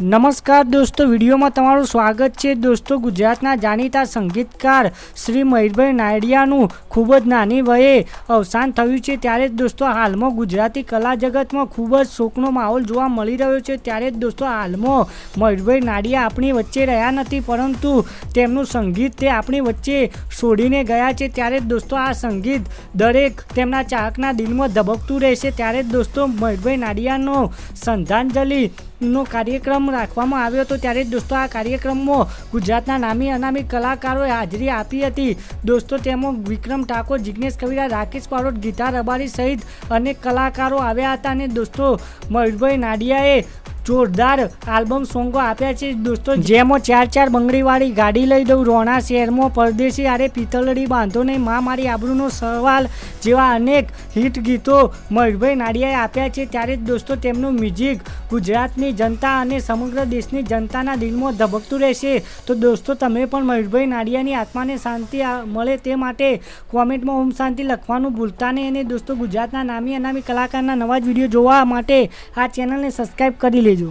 નમસ્કાર દોસ્તો વિડીયોમાં તમારું સ્વાગત છે. દોસ્તો ગુજરાતના જાણીતા સંગીતકાર શ્રી મયુરભાઈ નાયડિયાનું ખૂબ જ નાની વયે અવસાન થયું છે, ત્યારે જ દોસ્તો હાલમાં ગુજરાતી કલા જગતમાં ખૂબ જ શોકનો માહોલ જોવા મળી રહ્યો છે, ત્યારે જ દોસ્તો હાલમાં મયુરભાઈ નાડિયા આપણી વચ્ચે રહ્યા નથી, પરંતુ તેમનું સંગીત તે આપણી વચ્ચે છોડીને ગયા છે, ત્યારે જ દોસ્તો આ સંગીત દરેક તેમના ચાહકના દિલમાં ધબકતું રહેશે, ત્યારે જ દોસ્તો મયુરભાઈ નાડિયાનો શ્રદ્ધાંજલિ નો કાર્યક્રમ રાખવામાં આવ્યો હતો, ત્યારે જ દોસ્તો આ કાર્યક્રમમાં ગુજરાતના નામી અનામી કલાકારોએ હાજરી આપી હતી, દોસ્તો તેમાં વિક્રમ ઠાકોર, જિગ્નેશ કવિરા, રાકેશ પારોટ ગીતા રબારી સહિત અનેક કલાકારો આવ્યા હતા અને દોસ્તો, મયુરભાઈ નાડિયાએ જોરદાર આલ્બમ સોંગો આપ્યા છે. દોસ્તો, જેમાં ચાર ચાર બંગડીવાળી ગાડી લઈ દઉં, રોણા શહેરમાં પરદેશી આરે પિત્તળડી બાંધો નહીં મા મારી આબરૂનો સવાલ જેવા અનેક હિટ ગીતો મયુરભાઈ નાડિયાએ આપ્યા છે. ત્યારે જ દોસ્તો, તેમનું મ્યુઝિક ગુજરાતની જનતા અને સમગ્ર દેશની જનતાના દિલમાં ધબકતું રહેશે. તો દોસ્તો, તમે પણ મયુરભાઈ નાડિયાની આત્માને શાંતિ મળે તે માટે કોમેન્ટમાં ઓમ શાંતિ લખવાનું ભૂલતા નહીં. અને દોસ્તો, ગુજરાતના નામી અનામી કલાકારના નવા જ વીડિયો જોવા માટે આ ચેનલને સબસ્ક્રાઈબ કરી લેજો.